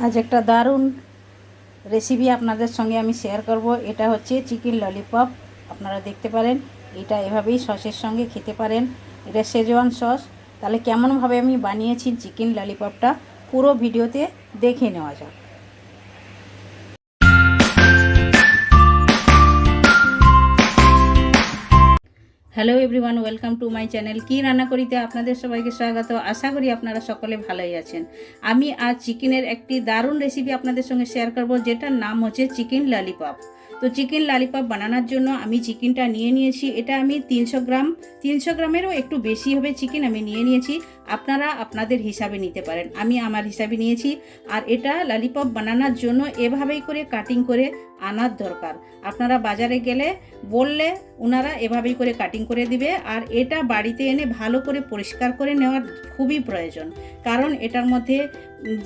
আজ একটা দারুণ রেসিপি আপনাদের সঙ্গে আমি শেয়ার করব। এটা হচ্ছে চিকেন ললিপপ আপনারা দেখতে পারেন, এটা এভাবেই সসের সঙ্গে খেতে পারেন। এটা শেজওয়ান সস তাহলে কেমনভাবে আমি বানিয়েছি চিকেন ললিপপটা পুরো ভিডিওতে দেখে নেওয়া যাক। Hello everyone, welcome to my channel কি রান্না করিতে আপনাদের সবাইকে স্বাগত। আশা করি আপনারা সকলে ভালোই আছেন। আমি আজ চিকেনের একটি দারুণ রেসিপি আপনাদের সঙ্গে শেয়ার করব, যেটার নাম হচ্ছে চিকেন ললিপপ তো চিকেন ললিপপ বানানোর জন্য আমি চিকেনটা নিয়ে নিয়েছি। এটা আমি তিনশো গ্রাম, তিনশো গ্রামেরও একটু বেশি হবে চিকেন আমি নিয়ে নিয়েছি। আপনারা আপনাদের হিসাবে নিতে পারেন। আমি আমার হিসাবে নিয়েছি। আর এটা ললিপপ বানানোর জন্য এভাবেই করে কাটিং করে আনার দরকার। আপনারা বাজারে গেলে বললে ওনারা এভাবেই করে কাটিং করে দিবে আর এটা বাড়িতে এনে ভালো করে পরিষ্কার করে নেওয়ার খুবই প্রয়োজন। কারণ এটার মধ্যে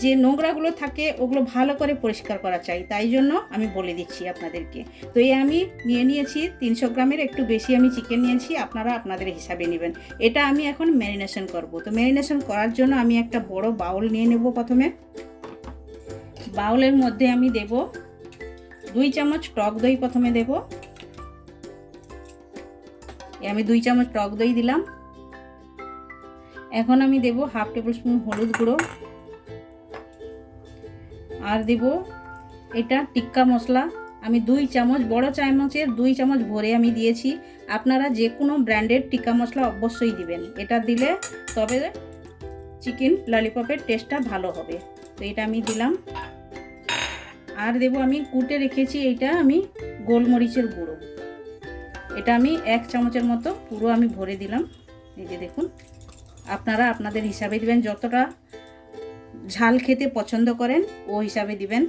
যে নোংরাগুলো থাকে ওগুলো ভালো করে পরিষ্কার করা চাই, তাই জন্য আমি বলে দিচ্ছি আপনাদেরকে। তো এই আমি নিয়ে নিয়েছি তিনশো গ্রামের একটু বেশি আমি চিকেন নিয়েছি, আপনারা আপনাদের হিসাবে নেবেন। এটা আমি এখন ম্যারিনেশন করব। তো ম্যারিনেশন করার জন্য আমি একটা বড় বাউল নিয়ে নেব প্রথমে। বাউলের মধ্যে আমি দেব দুই চামচ টক দই প্রথমে দেব। আমি দুই চামচ টক দই দিলাম। এখন আমি দেব হাফ টেবিল স্পুন হলুদ গুঁড়ো। আর দেব এটা টিক্কা মশলা। আমি দুই চামচ, বড় চামচের দুই চামচ ভরে আমি দিয়েছি। আপনারা যে কোনো ব্র্যান্ডের টিক্কা মশলা অবশ্যই দিবেন। এটা দিলে তবে চিকেন ললিপপের টেস্টটা ভালো হবে। তো এটা আমি দিলাম। আর দেব আমি কুটে রেখেছি এইটা আমি গোলমরিচের গুঁড়ো। এটা আমি এক চামচের মতো পুরো আমি ভরে দিলাম। এই যে দেখুন, আপনারা আপনাদের হিসাবে দিবেন, যতটা ঝাল খেতে পছন্দ করেন, ও হিসাবে দিবেন।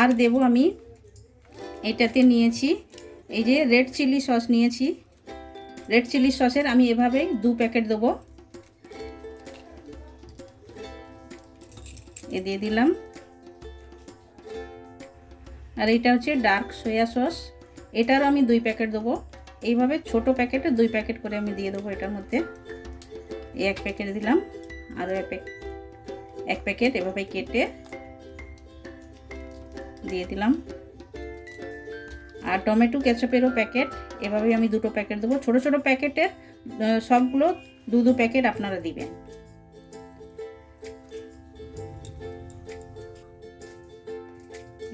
আর দেব আমি, এটাতে নিয়েছি, এই যে রেড চিলি সস নিয়েছি। রেড চিলি সসের আমি এভাবে দু প্যাকেট দেবো। এ দিয়ে দিলাম। আর এটা হচ্ছে ডার্ক সয়া সস। এটারও আমি দুই প্যাকেট দেবো। এইভাবে ছোট প্যাকেটে দুই প্যাকেট করে আমি দিয়ে দেবো এটার মধ্যে। এই এক প্যাকেট দিলাম, আরও এক প্যাকেট এক প্যাকেট এভাবে কেটে দিয়ে দিলাম। আর টমেটো কেচাপেরও প্যাকেট, এভাবে আমি দুটো প্যাকেট দেবো। ছোট ছোট প্যাকেটে সবগুলো দু দু প্যাকেট আপনারা দিবেন।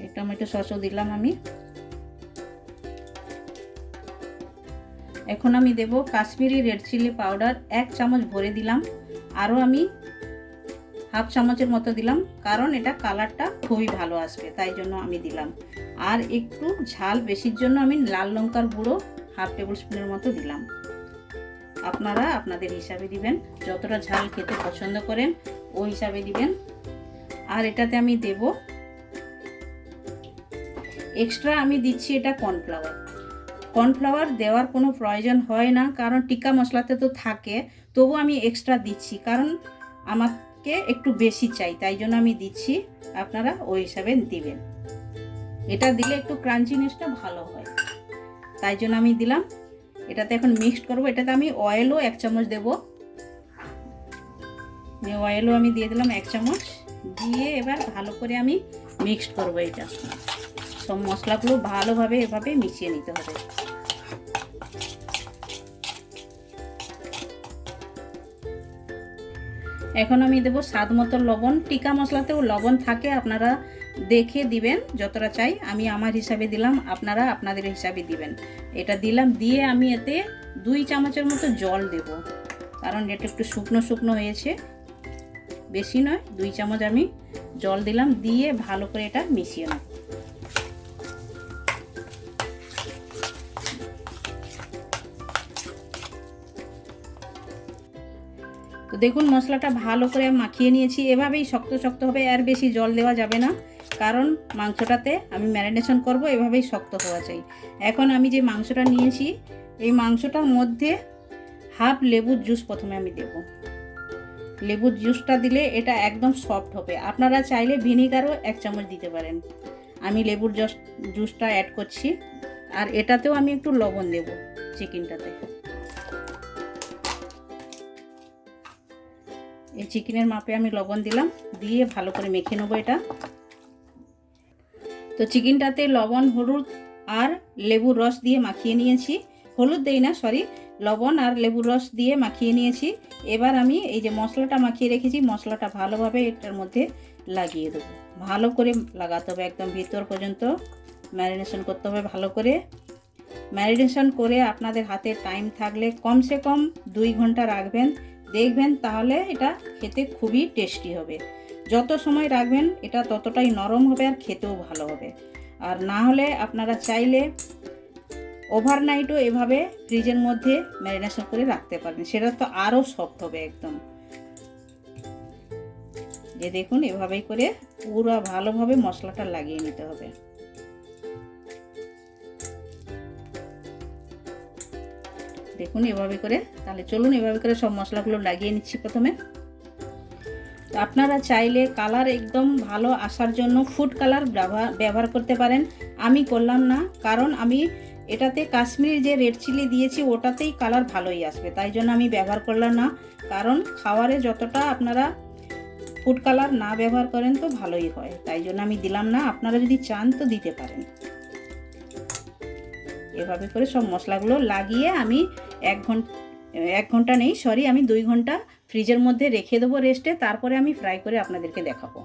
এই টমেটো সসও দিলাম আমি। এখন আমি দেব কাশ্মীরি রেড চিলি পাউডার, এক চামচ ভরে দিলাম। আরও আমি হাফ চামচের মতো দিলাম, কারণ এটা কালারটা খুবই ভালো আসবে, তাই জন্য আমি দিলাম। আর একটু ঝাল বেশির জন্য আমি লাল লঙ্কার গুঁড়ো হাফ টেবিল স্পুনের মতো দিলাম। আপনারা আপনাদের হিসাবে দিবেন, যতটা ঝাল খেতে পছন্দ করেন, ওই হিসাবে দিবেন। আর এটাতে আমি দেব, এক্সট্রা আমি দিচ্ছি এটা কর্নফ্লাওয়ার। কর্নফ্লাওয়ার দেওয়ার কোনো প্রয়োজন হয় না, কারণ টিক্কা মশলাতে তো থাকে, তবু আমি এক্সট্রা দিচ্ছি। কারণ আমাকে একটু বেশি চাই, তাই জন্য আমি দিচ্ছি, আপনারা ওই হিসাবে দিবেন। এটা দিলে একটু ক্রাঞ্চিনেসটা ভালো হয়। তাই জন্য আমি দিলাম। এটাতে এখন মিক্সড করব। এটাতে আমি অয়েলও এক চামচ দেব। অয়েলও আমি দিয়ে দিলাম এক চামচ। দিয়ে এবার ভালো করে আমি মিক্সড করব এটা। সব মশলাগুলো ভালোভাবে এভাবে মিশিয়ে নিতে হবে। এখন আমি দেবো স্বাদ মতো লবণ। টিকা মশলাতেও লবণ থাকে, আপনারা দেখে দিবেন যতটা চাই। আমি আমার হিসাবে দিলাম, আপনারা আপনাদের হিসাবে দিবেন। এটা দিলাম, দিয়ে আমি এতে দুই চামচের মতো জল দেব। কারণ এটা একটু শুকনো শুকনো হয়েছে। বেশি নয়, দুই চামচ আমি জল দিলাম, দিয়ে ভালো করে এটা মিশিয়ে নেব। দেখুন, মশলাটা ভালো করে মাখিয়ে নিয়েছি। এভাবেই শক্ত শক্ত হবে, আর বেশি জল দেওয়া যাবে না। কারণ মাংসটাতে আমি ম্যারিনেশন করব, এভাবেই শক্ত হওয়া চাই। এখন আমি যে মাংসটা নিয়েছি, এই মাংসটার মধ্যে হাফ লেবুর জুস প্রথমে আমি দেব। লেবুর জুসটা দিলে এটা একদম সফট হবে। আপনারা চাইলে ভিনিগারও এক চামচ দিতে পারেন। আমি লেবুর জস, জুসটা অ্যাড করছি। আর এটাতেও আমি একটু লবণ দেব চিকেনটাতে। এই চিকেনের মাপে আমি লবণ দিলাম, দিয়ে ভালো করে মেখে নেব এটা। তো চিকেনটাতে লবণ, হলুদ আর লেবুর রস দিয়ে মাখিয়ে নিয়েছি। হলুদ দেই না সরি লবণ আর লেবুর রস দিয়ে মাখিয়ে নিয়েছি। এবার আমি এই যে মশলাটা মাখিয়ে রেখেছি, মশলাটা ভালোভাবে এটার মধ্যে লাগিয়ে দেবো। ভালো করে লাগাতে হবে একদম ভিতর পর্যন্ত। ম্যারিনেশন করতে হবে ভালো করে। ম্যারিনেশন করে আপনাদের হাতে টাইম থাকলে কমসে কম দুই ঘণ্টা রাখবেন। দেখবেন তাহলে এটা খেতে খুবই টেস্টি হবে। যত সময় রাখবেন, এটা ততটাই নরম হবে আর খেতেও ভালো হবে। আর না হলে আপনারা চাইলে ওভারনাইটও এভাবে ফ্রিজের মধ্যে ম্যারিনেশন করে রাখতে পারেন। সেটা তো আরও সফট হবে একদম। যে দেখুন, এভাবেই করে পুরো ভালোভাবে মশলাটা লাগিয়ে নিতে হবে। দেখুন এভাবে করে। তাহলে চলুন এভাবে করে সব মশলাগুলো লাগিয়ে নিচ্ছি প্রথমে। তো আপনারা চাইলে কালার একদম ভালো আসার জন্য ফুড কালার ব্যবহার করতে পারেন। আমি করলাম না, কারণ আমি এটাতে কাশ্মীরি যে রেড চিলি দিয়েছি, ওটাতেই কালার ভালোই আসবে। তাই জন্য আমি ব্যবহার করলাম না। কারণ খাওয়ারে যতটা আপনারা ফুড কালার না ব্যবহার করেন তো ভালোই হয়। তাই জন্য আমি দিলাম না। আপনারা যদি চান তো দিতে পারেন। এভাবে করে সব মশলাগুলো লাগিয়ে আমি এক ঘণ্টা এক ঘণ্টা নেই সরি আমি দুই ঘণ্টা ফ্রিজের মধ্যে রেখে দেবো রেস্টে তারপরে আমি ফ্রাই করে আপনাদেরকে দেখাবো।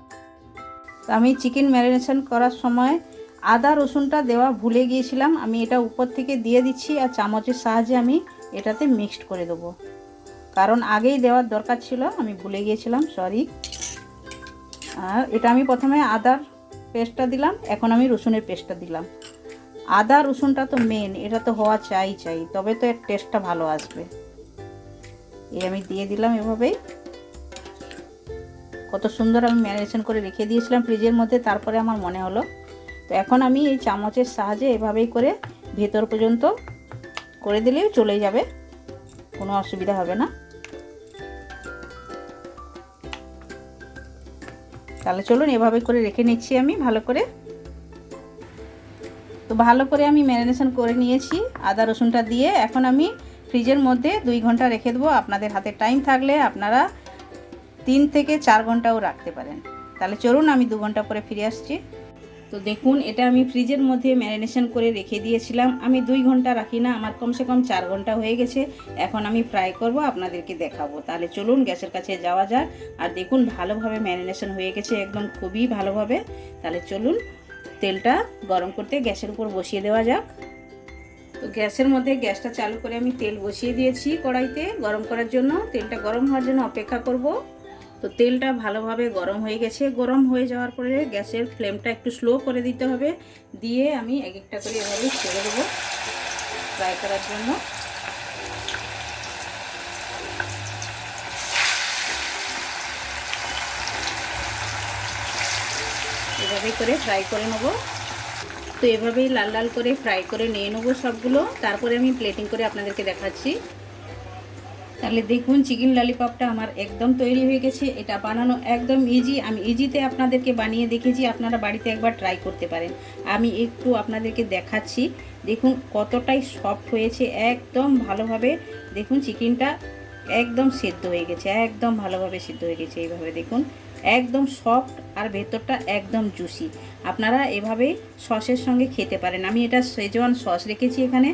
তো আমি চিকেন ম্যারিনেশন করার সময় আদা, রসুনটা দেওয়া ভুলে গিয়েছিলাম, আমি এটা উপর থেকে দিয়ে দিচ্ছি আর চামচের সাহায্যে আমি এটাতে মিক্সড করে দেবো। কারণ আগেই দেওয়ার দরকার ছিল, আমি ভুলে গিয়েছিলাম সরি আর এটা আমি প্রথমে আদার পেস্টটা দিলাম, এখন আমি রসুনের পেস্টটা দিলাম। আদা, রসুনটা তো মেন এটা তো হওয়া চাই চাই, তবে তো এর টেস্টটা ভালো আসবে। এই আমি দিয়ে দিলাম এভাবেই। কত সুন্দর আমি ম্যারিনেশন করে রেখে দিয়েছিলাম ফ্রিজের মধ্যে, তারপরে আমার মনে হলো, তো এখন আমি এই চামচের সাহায্যে এভাবেই করে ভেতর পর্যন্ত করে দিলেও চলে যাবে, কোনো অসুবিধা হবে না। তাহলে চলুন এভাবে করে রেখে নিচ্ছি আমি, ভালো করে। তো ভালো করে আমি ম্যারিনেশন করে নিয়েছি, আদা রসুনটা দিয়ে। এখন আমি ফ্রিজের মধ্যে দুই ঘণ্টা রেখে দেবো। আপনাদের হাতে টাইম থাকলে আপনারা তিন থেকে চার ঘন্টাও রাখতে পারেন। তাহলে চলুন, আমি দু ঘণ্টা পরে ফিরে আসছি। তো দেখুন, এটা আমি ফ্রিজের মধ্যে ম্যারিনেশন করে রেখে দিয়েছিলাম। আমি দুই ঘণ্টা রাখি না, আমার কমসে কম চার ঘণ্টা হয়ে গেছে। এখন আমি ফ্রাই করব, আপনাদেরকে দেখাবো। তাহলে চলুন, গ্যাসের কাছে যাওয়া যাক। আর দেখুন, ভালোভাবে ম্যারিনেশন হয়ে গেছে, একদম খুবই ভালোভাবে। তাহলে চলুন তেলটা গরম করতে গ্যাসের উপর বসিয়ে দেওয়া যাক। তো গ্যাসের মধ্যে গ্যাসটা চালু করে আমি তেল বসিয়ে দিয়েছি কড়াইতে। গরম করার জন্য তেলটা গরম হওয়ার জন্য অপেক্ষা করব। তো তেলটা ভালোভাবে গরম হয়ে গেছে। গরম হয়ে যাওয়ার পরে গ্যাসের ফ্লেমটা একটু স্লো করে দিতে হবে। দিয়ে আমি এক একটা করে এভাবে ছেড়ে দেবো। ফ্রাই করার জন্য। এভাবে করে ফ্রাই করে নেব। তো এভাবেই লাল লাল করে ফ্রাই করে নিয়ে নেব সবগুলো। তারপরে আমি প্লেটিং করে আপনাদেরকে দেখাচ্ছি। তাহলে দেখুন চিকেন ললিপপটা আমার একদম তৈরি হয়ে গেছে। এটা বানানো একদম ইজি আমি ইজিতে আপনাদেরকে বানিয়ে দেখেছি আপনারা বাড়িতে একবার ট্রাই করতে পারেন। আমি একটু আপনাদেরকে দেখাচ্ছি। দেখুন, কতটাই সফট হয়েছে। একদম ভালোভাবে দেখুন চিকেনটা একদম সেদ্ধ হয়ে গেছে। একদম ভালোভাবে সিদ্ধ হয়ে গেছে এইভাবে দেখুন। একদম সফট আর ভেতরটা একদম জুসি। আপনারা এভাবেই সসের সঙ্গে খেতে পারেন। আমি এটা সেজওয়ান সস রেখেছি এখানে।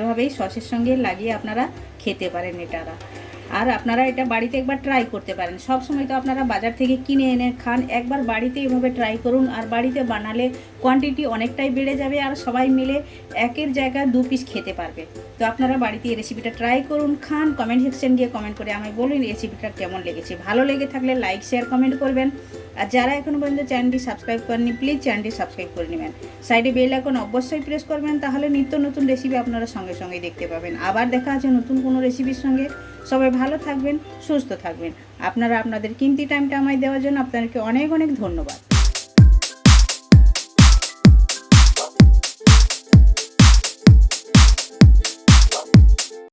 এভাবেই সসের সঙ্গে লাগিয়ে আপনারা খেতে পারেন এটারা আর আপনারা এটা বাড়িতে একবার ট্রাই করতে পারেন। সব সময় তো আপনারা বাজার থেকে কিনে এনে খান। একবার বাড়িতে এভাবে ট্রাই করুন। আর বাড়িতে বানালে কোয়ান্টিটি অনেকটাই বেড়ে যাবে আর সবাই মিলে একের জায়গায় দু পিস খেতে পারবে। তো আপনারা বাড়িতে এই রেসিপিটা ট্রাই করুন, খান কমেন্ট সেকশন গিয়ে কমেন্ট করে আমায় বলুন রেসিপিটা কেমন লেগেছে। ভালো লেগে থাকলে লাইক শেয়ার কমেন্ট করবেন। আর যারা এখনও পর্যন্ত চ্যানেলটি সাবস্ক্রাইব করেনি প্লিজ চ্যানেলটি সাবস্ক্রাইব করে নেবেন। সাইডে বেল এখন অবশ্যই প্রেস করবেন, তাহলে নিত্য নতুন রেসিপি আপনারা সঙ্গে সঙ্গে দেখতে পাবেন। আবার দেখা আছে নতুন কোনো রেসিপির সঙ্গে। সবাই ভালো থাকবেন, সুস্থ থাকবেন। আপনারা আপনাদের কিমতি টাইমটা আমায় দেওয়ার জন্য আপনাদেরকে অনেক অনেক ধন্যবাদ।